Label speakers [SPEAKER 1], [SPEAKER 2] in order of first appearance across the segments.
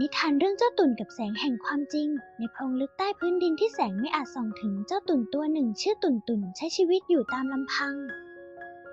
[SPEAKER 1] นิทานเรื่องเจ้าตุ่นกับแสงแห่งความจริง ในโพรงลึกใต้พื้นดินที่แสงไม่อาจส่องถึงเจ้าตุ่นตัวหนึ่งชื่อตุ่นตุ่นใช้ชีวิตอยู่ตามลำพัง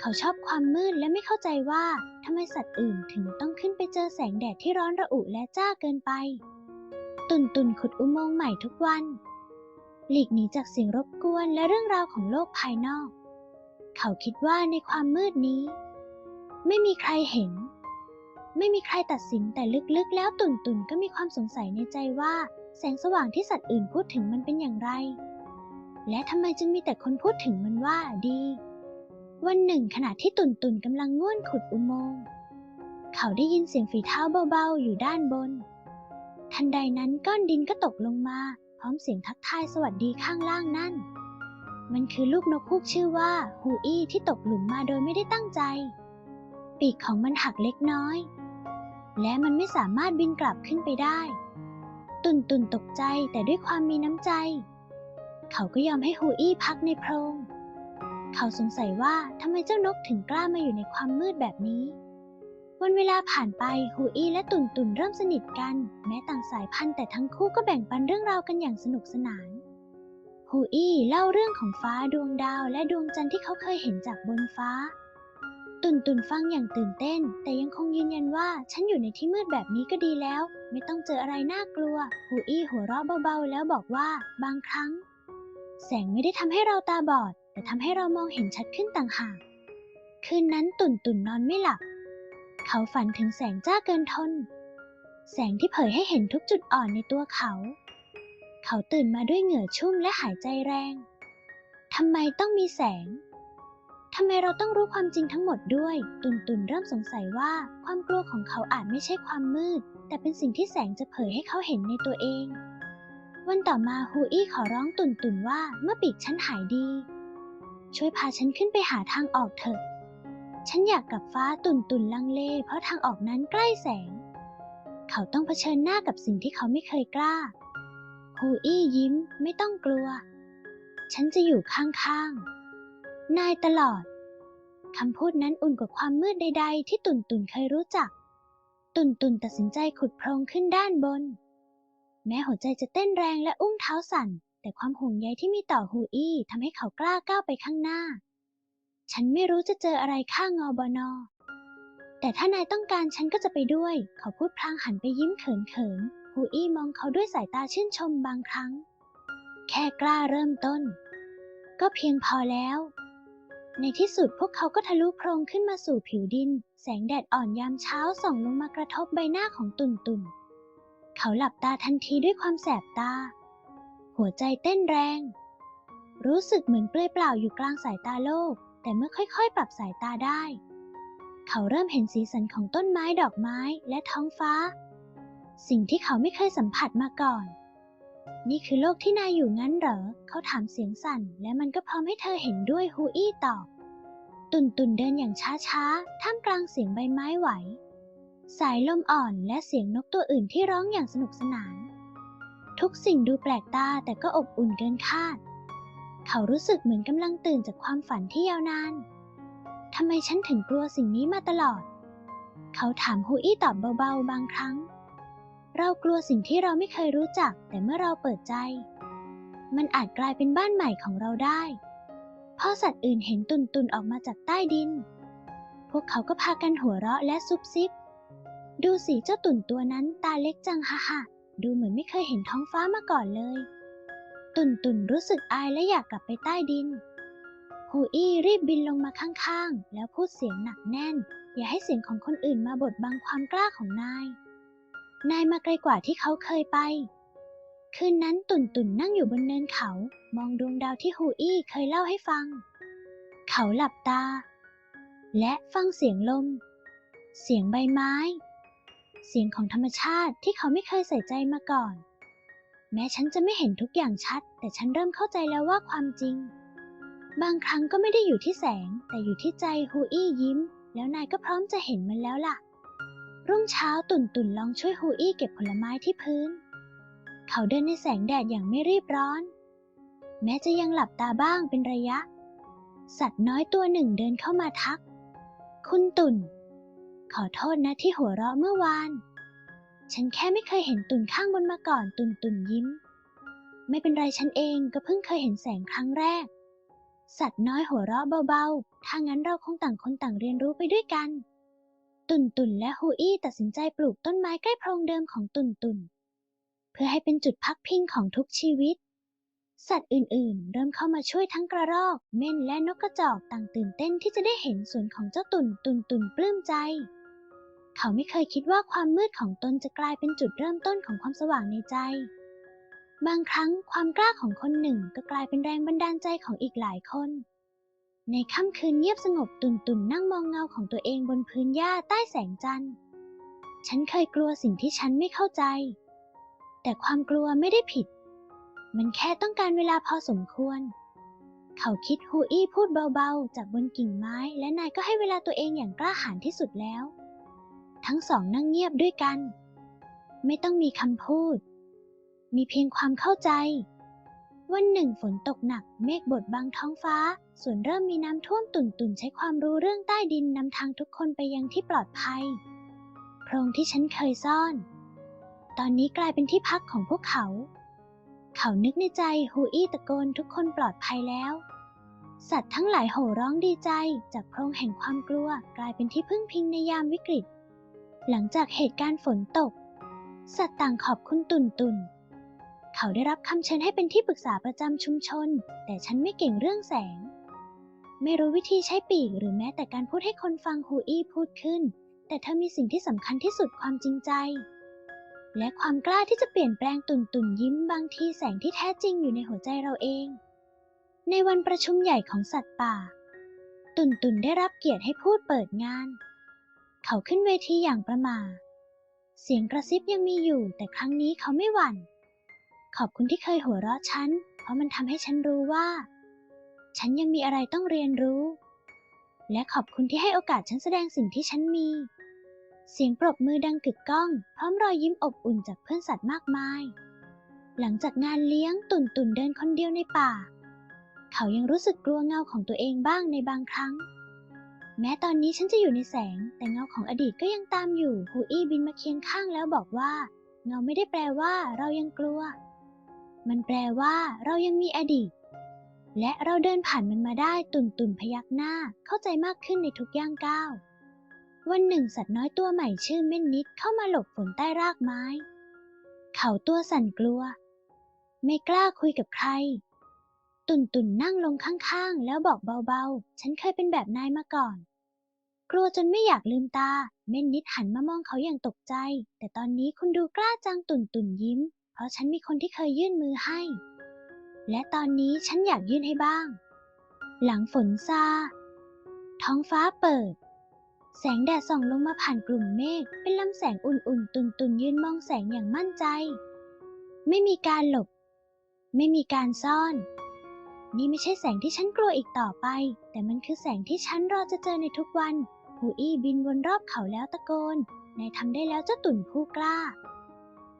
[SPEAKER 1] เขาชอบความมืดและไม่เข้าใจว่าทำไมสัตว์อื่นถึงต้องขึ้นไปเจอแสงแดดที่ร้อนระอุและจ้าเกินไป ตุ่นตุ่นขุดอุโมงค์ใหม่ทุกวัน หลีกหนีจากเสียงรบกวนและเรื่องราวของโลกภายนอก เขาคิดว่าในความมืดนี้ ไม่มีใครเห็น ไม่มีใครตัดสินแต่ลึกๆ แล้วตุ่นตุ่นก็มีความสงสัยในใจว่า แสงสว่างที่สัตว์อื่นพูดถึงมันเป็นอย่างไร และทำไมจึงมีแต่คนพูดถึงมันว่าดี วันหนึ่งขณะที่ตุ่นตุ่นกำลังง่วนขุดอุโมงค์เขาได้ยินเสียงฝีเท้าเบาๆ อยู่ด้านบน ทันใดนั้นก้อนดินก็ตกลงมา พร้อมเสียงทักทายสวัสดีข้างล่างนั่น มันคือลูกนกฮูกชื่อว่าฮูอี้ที่ตกหลุมมาโดยไม่ได้ตั้งใจ ปีกของมันหักเล็กน้อย และมันไม่สามารถบินกลับขึ้นไปได้ ตุนตุนตกใจแต่ด้วยความมีน้ำใจ เขาก็ยอมให้ฮูอี้พักในโพรง เขาสงสัยว่าทำไมเจ้านกถึงกล้ามาอยู่ในความมืดแบบนี้ วันเวลาผ่านไปฮูอี้และตุนตุนเริ่มสนิทกัน แม้ต่างสายพันธุ์แต่ทั้งคู่ก็แบ่งปันเรื่องราวกันอย่างสนุกสนานฮูอี้เล่าเรื่องของฟ้าดวงดาวและดวงจันทร์ที่เขาเคยเห็นจากบนฟ้า ตุนตุนฟังอย่างตื่นเต้น แต่ยังคงยืนยันว่าฉันอยู่ในที่มืดแบบนี้ก็ดีแล้ว ไม่ต้องเจออะไรน่ากลัวฮูอี้หัวเราะเบาๆ แล้วบอกว่า บางครั้ง แสงไม่ได้ทำให้เราตาบอด แต่ทำให้เรามองเห็นชัดขึ้นต่างหาก คืนนั้นตุนตุนนอนไม่หลับ เขาฝันถึงแสงจ้าเกินทน แสงที่เผยให้เห็นทุกจุดอ่อนในตัวเขา เขาตื่นมาด้วยเหงื่อชุ่มและหายใจแรงทำไมต้องมีแสง ทำไมเราต้องรู้ความจริงทั้งหมดด้วย ตุนตุนเริ่มสงสัยว่า ความกลัวของเขาอาจไม่ใช่ความมืด แต่เป็นสิ่งที่แสงจะเผยให้เขาเห็นในตัวเอง วันต่อมาฮูอี้ขอร้องตุนตุนว่าเมื่อปีกฉันหายดี ช่วยพาฉันขึ้นไปหาทางออกเถอะ ฉันอยากกลับฟ้าตุนตุนลังเล เพราะทางออกนั้นใกล้แสง เขาต้องเผชิญหน้ากับสิ่งที่เขาไม่เคยกล้าฮูอี้ยิ้มไม่ต้องกลัว ฉันจะอยู่ข้างๆ นายตลอด คำพูดนั้นอุ่นกว่าความมืดใด ๆ ที่ตุนตุนเคยรู้จัก ตุนตุนตัดสินใจขุดโพรงขึ้นด้านบน แม้หัวใจจะเต้นแรงและอุ้งเท้าสั่น แต่ความห่วงใยที่มีต่อฮูอี้ทำให้เขากล้าก้าวไปข้างหน้า ฉันไม่รู้จะเจออะไรข้างอบนอ แต่ถ้านายต้องการฉันก็จะไปด้วย เขาพูดพลางหันไปยิ้มเขินๆฮูอี้มองเขาด้วยสายตาชื่นชมบางครั้ง แค่กล้าเริ่มต้น ก็เพียงพอแล้ว ในที่สุดพวกเขาก็ทะลุโพรงขึ้นมาสู่ผิวดิน แสงแดดอ่อนยามเช้าส่องลงมากระทบใบหน้าของตุ่นตุนเขาหลับตาทันทีด้วยความแสบตา หัวใจเต้นแรง รู้สึกเหมือนเปลือยเปล่าอยู่กลางสายตาโลก แต่เมื่อค่อยๆ ปรับสายตาได้ เขาเริ่มเห็นสีสันของต้นไม้ดอกไม้และท้องฟ้า สิ่งที่เขาไม่เคยสัมผัสมาก่อน นี่คือโลกที่นายอยู่งั้นเหรอ เขาถามเสียงสั่น และมันก็พร้อมให้เธอเห็นด้วยฮูอี้ตอบ ตุนตุนเดินอย่างช้าๆ ท่ามกลางเสียงใบไม้ไหว สายลมอ่อนและเสียงนกตัวอื่นที่ร้องอย่างสนุกสนาน ทุกสิ่งดูแปลกตาแต่ก็อบอุ่นเกินคาด เขารู้สึกเหมือนกำลังตื่นจากความฝันที่ยาวนาน ทำไมฉันถึงกลัวสิ่งนี้มาตลอด เขาถามฮูอี้ตอบเบาๆ บางครั้ง เรากลัวสิ่งที่เราไม่เคยรู้จัก แต่เมื่อเราเปิดใจ มันอาจกลายเป็นบ้านใหม่ของเราได้พ่อสัตว์อื่นเห็นตุนตุนออกมาจากใต้ดิน พวกเขาก็พากันหัวเราะและซุบซิบ ดูสิเจ้าตุ่นตัวนั้นตาเล็กจังฮ่าฮ่าดูเหมือนไม่เคยเห็นท้องฟ้ามาก่อนเลย ตุ่นตุ่นรู้สึกอายและอยากกลับไปใต้ดินฮูอี้รีบบินลงมาข้างๆ แล้วพูดเสียงหนักแน่น อย่าให้เสียงของคนอื่นมาบดบังความกล้าของนาย นายมาไกลกว่าที่เขาเคยไป คืนนั้นตุ่นตุ่นนั่งอยู่บนเนินเขา มองดวงดาวที่ฮูอี้เคยเล่าให้ฟัง เขาหลับตา และฟังเสียงลม เสียงใบไม้ เสียงของธรรมชาติที่เขาไม่เคยใส่ใจมาก่อน แม้ฉันจะไม่เห็นทุกอย่างชัด แต่ฉันเริ่มเข้าใจแล้วว่าความจริง บางครั้งก็ไม่ได้อยู่ที่แสง แต่อยู่ที่ใจฮูอี้ยิ้ม แล้วนายก็พร้อมจะเห็นมันแล้วล่ะ รุ่งเช้าตุ่นตุ่นลองช่วยฮูอี้เก็บผลไม้ที่พื้น เขาเดินในแสงแดดอย่างไม่รีบร้อน แม้จะยังหลับตาบ้างเป็นระยะ สัตว์น้อยตัวหนึ่งเดินเข้ามาทัก คุณตุ่น ขอโทษนะที่หัวเราะเมื่อวาน ฉันแค่ไม่เคยเห็นตุ่นข้างบนมาก่อนตุ่นตุ่นยิ้ม ไม่เป็นไรฉันเองก็เพิ่งเคยเห็นแสงครั้งแรก สัตว์น้อยหัวเราะเบาๆถ้างั้นเราคงต่างคนต่างเรียนรู้ไปด้วยกัน ตุ่นตุ่นและฮูอี้ตัดสินใจปลูกต้นไม้ใกล้โพรงเดิมของตุ่นตุ่นเพื่อให้เป็นจุดพักพิงของทุกชีวิต สัตว์อื่นๆ เริ่มเข้ามาช่วยทั้งกระรอก เม่นและนกกระจอกต่างตื่นเต้นที่จะได้เห็นสวนของเจ้าตุ่นตุ่นตุ่นปลื้มใจ เขาไม่เคยคิดว่าความมืดของตนจะกลายเป็นจุดเริ่มต้นของความสว่างในใจ บางครั้งความกล้าของคนหนึ่งก็กลายเป็นแรงบันดาลใจของอีกหลายคน ในค่ำคืนเงียบสงบตุ่นตุ่นนั่งมองเงาของตัวเองบนพื้นหญ้าใต้แสงจันทร์ ฉันเคยกลัวสิ่งที่ฉันไม่เข้าใจ แต่ความกลัวไม่ได้ผิด มันแค่ต้องการเวลาพอสมควร เขาคิดฮูอี้พูดเบาๆ จากบนกิ่งไม้ และนายก็ให้เวลาตัวเองอย่างกล้าหาญที่สุดแล้ว ทั้งสองนั่งเงียบด้วยกัน ไม่ต้องมีคำพูด มีเพียงความเข้าใจ วันหนึ่งฝนตกหนักเมฆบดบังท้องฟ้า ส่วนเริ่มมีน้ำท่วมตุ่นตุ่นใช้ความรู้เรื่องใต้ดินนำทางทุกคนไปยังที่ปลอดภัย โพรงที่ฉันเคยซ่อน ตอนนี้กลายเป็นที่พักของพวกเขา เขานึกในใจฮูอี้ตะโกนทุกคนปลอดภัยแล้ว สัตว์ทั้งหลายโห่ร้องดีใจ จากโพรงแห่งความกลัว กลายเป็นที่พึ่งพิงในยามวิกฤต หลังจากเหตุการณ์ฝนตก สัตว์ต่างขอบคุณตุ่นตุ่น เขาได้รับคำเชิญให้เป็นที่ปรึกษาประจำชุมชน แต่ฉันไม่เก่งเรื่องแสง ไม่รู้วิธีใช้ปีกหรือแม้แต่การพูดให้คนฟังฮูอี้พูดขึ้น แต่เธอมีสิ่งที่สำคัญที่สุดความจริงใจ และความกล้าที่จะเปลี่ยนแปลงตุ่นตุ่นยิ้มบางทีแสงที่แท้จริงอยู่ในหัวใจเราเอง ในวันประชุมใหญ่ของสัตว์ป่า ตุ่นตุ่นได้รับเกียรติให้พูดเปิดงาน เขาขึ้นเวทีอย่างประมาเสียงกระซิบยังมีอยู่แต่ครั้งนี้เขาไม่หวั่น ขอบคุณที่เคยหัวเราะฉัน เพราะมันทำให้ฉันรู้ว่า ฉันยังมีอะไรต้องเรียนรู้ และขอบคุณที่ให้โอกาสฉันแสดงสิ่งที่ฉันมี เสียงปรบมือดังกึกก้อง พร้อมรอยยิ้มอบอุ่นจากเพื่อนสัตว์มากมาย หลังจากงานเลี้ยงตุ่นตุ่นเดินคนเดียวในป่า เขายังรู้สึกกลัวเงาของตัวเองบ้างในบางครั้ง แม้ตอนนี้ฉันจะอยู่ในแสง แต่เงาของอดีตก็ยังตามอยู่ฮูอี้บินมาเคียงข้างแล้วบอกว่าเงาไม่ได้แปลว่าเรายังกลัว มันแปลว่าเรายังมีอดีต และเราเดินผ่านมันมาได้ตุ่นตุ่นพยักหน้าเข้าใจมากขึ้นในทุกย่างก้าววันหนึ่งสัตว์น้อยตัวใหม่ชื่อเม่นนิดเข้ามาหลบฝนใต้รากไม้ เขาตัวสั่นกลัว ไม่กล้าคุยกับใคร ตุ่นตุ่นนั่งลงข้างๆ แล้วบอกเบาๆ ฉันเคยเป็นแบบนายมาก่อน กลัวจนไม่อยากลืมตา เม่นนิดหันมามองเขาอย่างตกใจ แต่ตอนนี้คุณดูกล้าจังตุ่นตุ่นยิ้ม เพราะฉันมีคนที่เคยยื่นมือให้ และตอนนี้ฉันอยากยื่นให้บ้าง หลังฝนซา ท้องฟ้าเปิด แสงแดดส่องลงมาผ่านกลุ่มเมฆเป็นลำแสงอุ่นๆ ตุนๆ ยืนมองแสงอย่างมั่นใจ ไม่มีการหลบ ไม่มีการซ่อน นี่ไม่ใช่แสงที่ฉันกลัวอีกต่อไป แต่มันคือแสงที่ฉันรอจะเจอในทุกวันหูอี้บินวนรอบเขาแล้วตะโกนนายทำได้แล้วเจ้าตุ่นผู้กล้า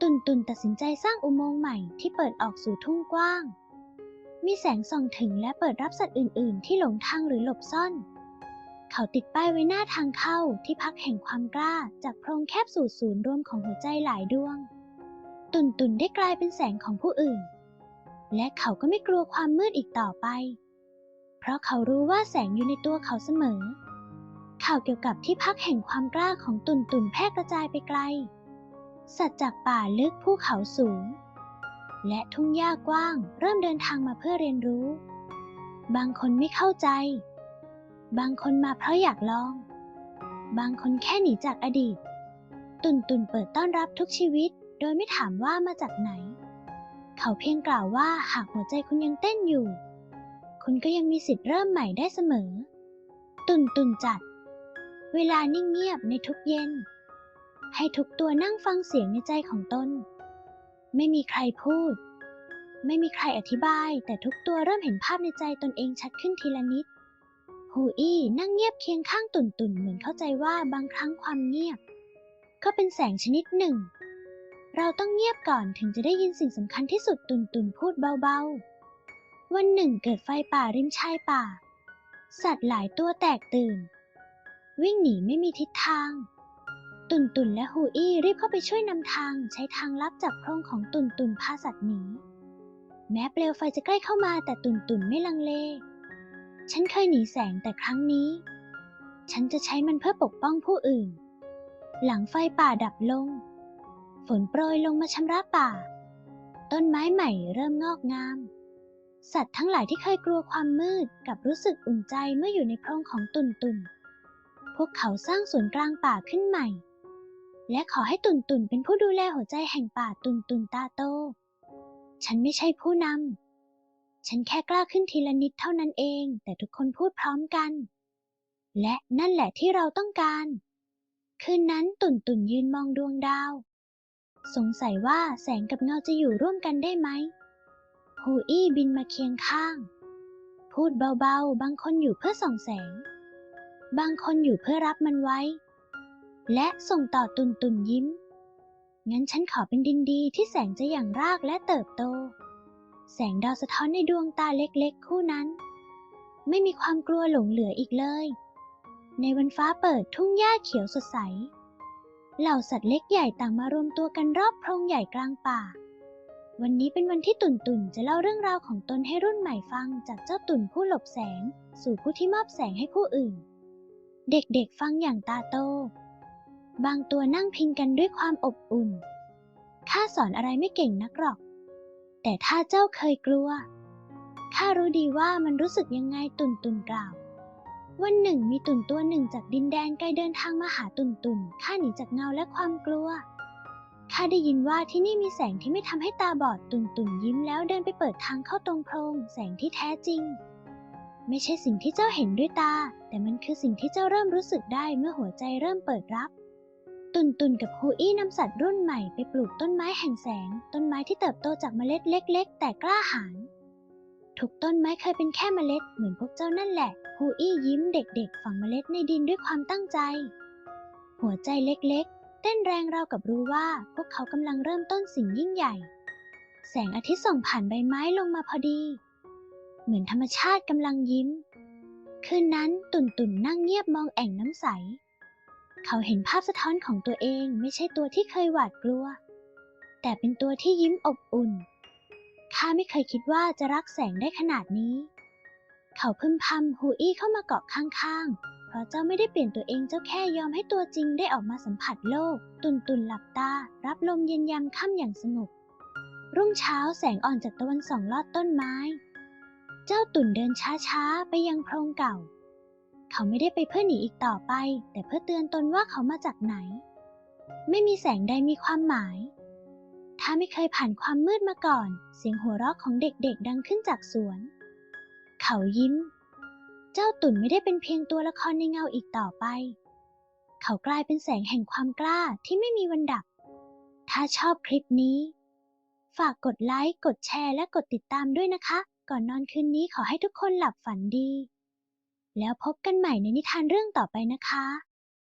[SPEAKER 1] ตุนตุนตัดสินใจสร้างอุโมงค์ใหม่ที่เปิดออกสู่ทุ่งกว้าง มีแสงส่องถึงและเปิดรับสัตว์อื่น ๆ ที่หลงทางหรือหลบซ่อน เขาติดป้ายไว้หน้าทางเข้าที่พักแห่งความกล้าจากโพรงแคบสู่ศูนย์รวมของหัวใจหลายดวง ตุนตุนได้กลายเป็นแสงของผู้อื่น และเขาก็ไม่กลัวความมืดอีกต่อไป เพราะเขารู้ว่าแสงอยู่ในตัวเขาเสมอ ข่าวเกี่ยวกับที่พักแห่งความกล้าของตุนตุนแพร่กระจายไปไกล สัตว์จากป่าลึกภูเขาสูง และทุ่งหญ้ากว้างเริ่มเดินทางมาเพื่อเรียนรู้ บางคนไม่เข้าใจ บางคนมาเพราะอยากลอง บางคนแค่หนีจากอดีต ตุนตุนเปิดต้อนรับทุกชีวิต โดยไม่ถามว่ามาจากไหน เขาเพียงกล่าวว่าหากหัวใจคุณยังเต้นอยู่ คุณก็ยังมีสิทธิ์เริ่มใหม่ได้เสมอ ตุนตุนจัด เวลานิ่งเงียบในทุกเย็น ให้ทุกตัวนั่งฟังเสียงในใจของตน ไม่มีใครพูด ไม่มีใครอธิบาย แต่ทุกตัวเริ่มเห็นภาพในใจตนเองชัดขึ้นทีละนิด ฮูอี้นั่งเงียบเคียงข้างตุนตุนเหมือนเข้าใจว่าบางครั้งความเงียบ ก็เป็นแสงชนิดหนึ่ง เราต้องเงียบก่อนถึงจะได้ยินสิ่งสำคัญที่สุดตุนตุนพูดเบาๆ วันหนึ่งเกิดไฟป่าริมชายป่า สัตว์หลายตัวแตกตื่น วิ่งหนีไม่มีทิศทาง ตุนตุนและฮูอี้รีบเข้าไปช่วยนำทาง ใช้ทางลับจากโพรงของตุนตุนพาสัตว์หนี แม้เปลวไฟจะใกล้เข้ามาแต่ตุนตุนไม่ลังเล ฉันเคยหนีแสงแต่ครั้งนี้ ฉันจะใช้มันเพื่อปกป้องผู้อื่น หลังไฟป่าดับลง ฝนโปรยลงมาชำระป่า ต้นไม้ใหม่เริ่มงอกงาม สัตว์ทั้งหลายที่เคยกลัวความมืดกลับรู้สึกอุ่นใจเมื่ออยู่ในโพรงของตุนตุนพวกเขาสร้างสวนกลางป่าขึ้นใหม่ และขอให้ตุนตุนเป็นผู้ดูแลหัวใจแห่งป่าตุนตุนตาโต ฉันไม่ใช่ผู้นำ ฉันแค่กล้าขึ้นทีละนิดเท่านั้นเอง แต่ทุกคนพูดพร้อมกัน และนั่นแหละที่เราต้องการ คืนนั้นตุนตุนยืนมองดวงดาว สงสัยว่าแสงกับเงาจะอยู่ร่วมกันได้ไหมฮูอี้บินมาเคียงข้าง พูดเบาๆ บางคนอยู่เพื่อส่องแสง บางคนอยู่เพื่อรับมันไว้ และส่งต่อตุนตุนยิ้ม งั้นฉันขอเป็นดินดีที่แสงจะอย่างรากและเติบโต แสงดาวสะท้อนในดวงตาเล็กๆ คู่นั้น ไม่มีความกลัวหลงเหลืออีกเลย ในวันฟ้าเปิดทุ่งหญ้าเขียวสดใส เหล่าสัตว์เล็กใหญ่ต่างมารวมตัวกันรอบโพรงใหญ่กลางป่า วันนี้เป็นวันที่ตุ่นตุ่นจะเล่าเรื่องราวของตนให้รุ่นใหม่ฟังจากเจ้าตุ่นผู้หลบแสง สู่ผู้ที่มอบแสงให้ผู้อื่น เด็กๆฟังอย่างตาโต บางตัวนั่งพิงกันด้วยความอบอุ่น ข้าสอนอะไรไม่เก่งนักหรอก แต่ถ้าเจ้าเคยกลัว ข้ารู้ดีว่ามันรู้สึกยังไงตุ่นตุ่นกล่าว วันหนึ่งมีตุ่นตัวหนึ่งจากดินแดนไกลเดินทางมาหาตุ่นตุ่นข้าหนีจากเงาและความกลัว ข้าได้ยินว่าที่นี่มีแสงที่ไม่ทำให้ตาบอดตุ่นตุ่นยิ้มแล้วเดินไปเปิดทางเข้าตรงโพรงแสงที่แท้จริงไม่ใช่สิ่งที่เจ้าเห็นด้วยตา แต่มันคือสิ่งที่เจ้าเริ่มรู้สึกได้เมื่อหัวใจเริ่มเปิดรับ ตุนตุนกับฮูอี้นำสัตว์รุ่นใหม่ไปปลูกต้นไม้แห่งแสง ต้นไม้ที่เติบโตจากเมล็ดเล็ก ๆ แต่กล้าหาญทุกต้นไม้เคยเป็นแค่เมล็ดเหมือนพวกเจ้านั่นแหละฮูอี้ยิ้มเด็กๆ ฝังเมล็ดในดินด้วยความตั้งใจ หัวใจเล็กๆ เต้นแรงราวกับรู้ว่าพวกเขากำลังเริ่มต้นสิ่งยิ่งใหญ่ แสงอาทิตย์ส่องผ่านใบไม้ลงมาพอดี เหมือนธรรมชาติกำลังยิ้ม คืนนั้นตุ่นตุ่นนั่งเงียบมองแอ่งน้ำใส เขาเห็นภาพสะท้อนของตัวเองไม่ใช่ตัวที่เคยหวาดกลัว แต่เป็นตัวที่ยิ้มอบอุ่น ข้าไม่เคยคิดว่าจะรักแสงได้ขนาดนี้ เขาพึมพำฮูอี้เข้ามาเกาะข้างๆ เพราะเจ้าไม่ได้เปลี่ยนตัวเองเจ้าแค่ยอมให้ตัวจริงได้ออกมาสัมผัสโลก ตุนตุนหลับตา รับลมเย็นยามค่ำอย่างสงบรุ่งเช้าแสงอ่อนจากตะวันส่องลอดต้นไม้ เจ้าตุ่นเดินช้าๆ ไปยังโพรงเก่า เขาไม่ได้ไปเพื่อหนีอีกต่อไป แต่เพื่อเตือนตนว่าเขามาจากไหน ไม่มีแสงใดมีความหมาย ถ้าไม่เคยผ่านความมืดมาก่อน เสียงหัวเราะของเด็กๆ ดังขึ้นจากสวน เขายิ้ม เจ้าตุ่นไม่ได้เป็นเพียงตัวละครในเงาอีกต่อไป เขากลายเป็นแสงแห่งความกล้าที่ไม่มีวันดับ ถ้าชอบคลิปนี้ ฝากกดไลค์ กดแชร์ และกดติดตามด้วยนะคะ ก่อนนอนคืนนี้ขอให้ทุกคนหลับฝันดี แล้วพบกันใหม่ในนิทานเรื่องต่อไปนะคะ